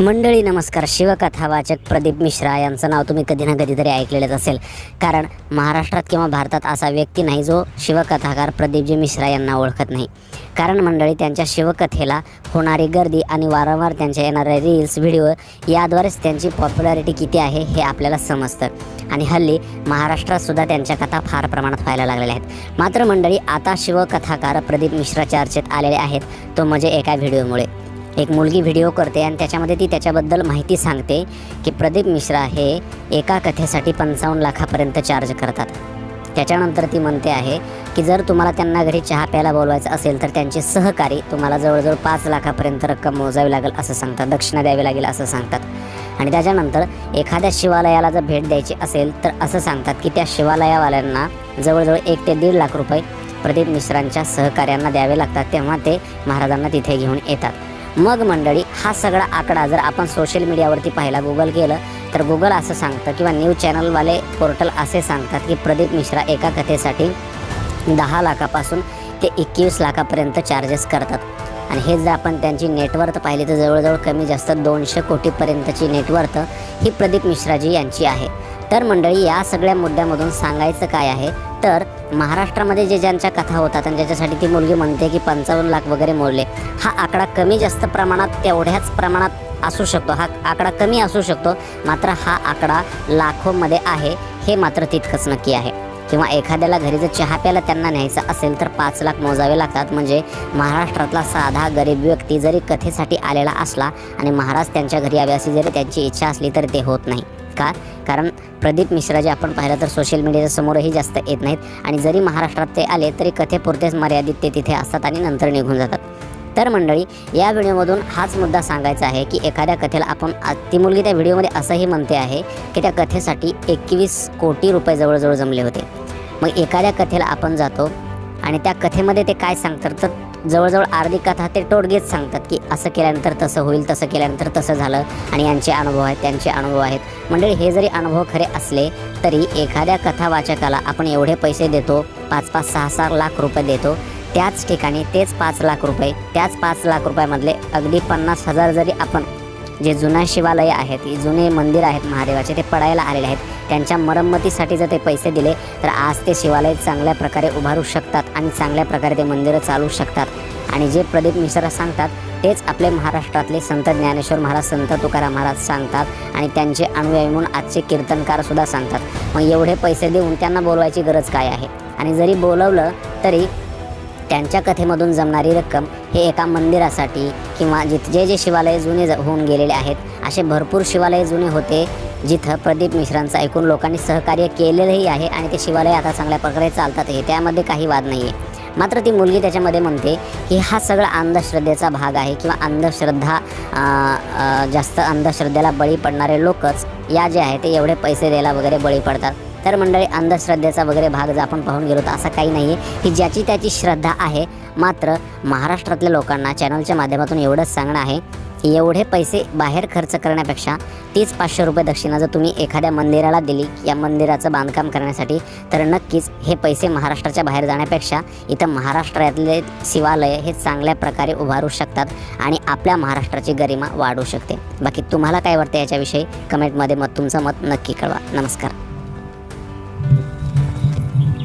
मंडळी नमस्कार. शिवकथा वाचक प्रदीप मिश्रा यांचं नाव तुम्ही कधी ना कधीतरी ऐकलेलंच असेल. कारण महाराष्ट्रात किंवा भारतात असा व्यक्ती नाही जो शिवकथाकार प्रदीपजी मिश्रा यांना ओळखत नाही. कारण मंडळी त्यांच्या शिवकथेला होणारी गर्दी आणि वारंवार त्यांच्या येणाऱ्या रील्स व्हिडिओ याद्वारेच त्यांची पॉप्युलॅरिटी किती आहे हे आपल्याला समजतं. आणि हल्ली महाराष्ट्रातसुद्धा त्यांच्या कथा फार प्रमाणात व्हायला लागलेल्या आहेत. मात्र मंडळी आता शिवकथाकार प्रदीप मिश्रा चर्चेत आलेले आहेत तो म्हणजे एका व्हिडिओमुळे एक मुलगी व्हिडिओ करते आणि त्याच्यामध्ये ती त्याच्याबद्दल माहिती सांगते की प्रदीप मिश्रा हे एका कथेसाठी पंचावन्न लाखापर्यंत चार्ज करतात. त्याच्यानंतर ती म्हणते आहे की जर तुम्हाला त्यांना घरी चहा प्यायला बोलवायचं असेल तर त्यांचे सहकारी तुम्हाला जवळजवळ पाच लाखापर्यंत रक्कम मोजावी लागेल असं सांगतात दक्षिणा द्यावी लागेल असं सांगतात. आणि त्याच्यानंतर एखाद्या शिवालयाला जर भेट द्यायची असेल तर असं सांगतात की त्या शिवालयावाल्यांना जवळजवळ एक ते दीड लाख रुपये प्रदीप मिश्रांच्या सहकार्यांना द्यावे लागतात तेव्हा ते महाराजांना तिथे घेऊन येतात. मग मंडळी हा सगळा आकडा जर आपण सोशल मीडियावरती पाहिला गुगल केलं तर गुगल असं सांगतं किंवा न्यूज चॅनलवाले पोर्टल असे सांगतात की प्रदीप मिश्रा एका कथेसाठी दहा लाखापासून ते एकवीस लाखापर्यंत चार्जेस करतात. आणि हे जर आपण त्यांची नेटवर्थ पाहिली तर जवळजवळ कमी जास्त दोनशे कोटीपर्यंतची नेटवर्थ ही प्रदीप मिश्राजी यांची आहे. तर मंडळी या सगळ्या मुद्द्यामधून सांगायचं काय आहे? तर महाराष्ट्रामध्ये जे ज्यांच्या कथा होतात आणि ज्याच्यासाठी ती मुलगी म्हणते की पंचावन्न लाख वगैरे मोडले हा आकडा कमी जास्त प्रमाणात तेवढ्याच प्रमाणात असू शकतो. हा आकडा कमी असू शकतो मात्र हा आकडा लाखोमध्ये आहे हे मात्र तितकंच नक्की आहे. किंवा एखाद्याला घरी जर चहा प्यायला त्यांना न्यायचं असेल तर पाच लाख मोजावे लागतात. म्हणजे महाराष्ट्रातला साधा गरीब व्यक्ती जरी कथेसाठी आलेला असला आणि महाराज त्यांच्या घरी यावे अशी जरी त्यांची इच्छा असली तर ते होत नाही. का? कारण प्रदीप मिश्रा जे आपण पाहिलं तर सोशल मीडियाच्या समोरही जास्त येत नाहीत. आणि जरी महाराष्ट्रात ते आले तरी कथेपुरतेच मर्यादित ते तिथे असतात आणि नंतर निघून जातात. तर मंडळी या व्हिडिओमधून हाच मुद्दा सांगायचा आहे की एखाद्या कथेला आपण ती मुलगी त्या व्हिडिओमध्ये असंही म्हणते आहे की त्या कथेसाठी एकवीस कोटी रुपये जवळजवळ जमले होते. मग एखाद्या कथेला आपण जातो आणि त्या कथेमध्ये ते काय सांगतात तर जवळजवळ अर्धी कथा ते टोडगेच सांगतात की असं केल्यानंतर तसं होईल तसं केल्यानंतर तसं झालं आणि यांचे अनुभव आहेत त्यांचे अनुभव आहेत. मंडळी हे जरी अनुभव खरे असले तरी एखाद्या कथा वाचकाला आपण एवढे पैसे देतो पाच पाच सहा सहा लाख रुपये देतो त्याच ठिकाणी तेच पाच लाख रुपये त्याच पाच लाख रुपयामधले अगदी पन्नास हजार जरी आपण जे जुना शिवालय आहेत जुने मंदिर आहेत महादेवाचे ते पडायला आलेले आहेत. त्यांच्या मरम्मतीसाठी जर ते पैसे दिले तर आज ते शिवालय चांगल्या प्रकारे उभारू शकतात आणि चांगल्या प्रकारे ते मंदिरं चालू शकतात. आणि जे प्रदीप मिश्रा सांगतात तेच आपले महाराष्ट्रातले संत ज्ञानेश्वर महाराज संत तुकाराम महाराज सांगतात आणि त्यांचे अनुयायी म्हणून आजचे कीर्तनकारसुद्धा सांगतात. मग एवढे पैसे देऊन त्यांना बोलवायची गरज काय आहे? आणि जरी बोलवलं तरी त्यांच्या कथेमधून जमणारी रक्कम हे एका मंदिरासाठी किंवा जिथ जे जे शिवालय जुने ज- होऊन गेलेले आहेत असे भरपूर शिवालय जुने होते जिथं प्रदीप मिश्रांचं ऐकून लोकांनी सहकार्य केलेलंही आहे आणि ते शिवालय आता चांगल्या प्रकारे चालतातही त्यामध्ये काही वाद नाही आहे मात्र ती मुलगी त्याच्यामध्ये म्हणते की हा सगळा अंधश्रद्धेचा भाग आहे किंवा अंधश्रद्धा जास्त अंधश्रद्धेला बळी पडणारे लोकच या जे आहे ते एवढे पैसे द्यायला वगैरे बळी पडतात. तर मंडळी अंधश्रद्धेचा वगैरे भाग जर आपण पाहून गेलो तर असं काही नाही आहे की ज्याची त्याची श्रद्धा आहे. मात्र महाराष्ट्रातल्या लोकांना चॅनलच्या माध्यमातून एवढंच सांगणं आहे की एवढे पैसे बाहेर खर्च करण्यापेक्षा तीच पाचशे रुपये दक्षिणा जर तुम्ही एखाद्या मंदिराला दिली या मंदिराचं बांधकाम करण्यासाठी तर नक्कीच हे पैसे महाराष्ट्राच्या बाहेर जाण्यापेक्षा इथं महाराष्ट्रातले शिवालय हे चांगल्या प्रकारे उभारू शकतात आणि आपल्या महाराष्ट्राची गरिमा वाढू शकते. बाकी तुम्हाला काय वाटतं याच्याविषयी? कमेंटमध्ये मत तुमचं मत नक्की कळवा. नमस्कार.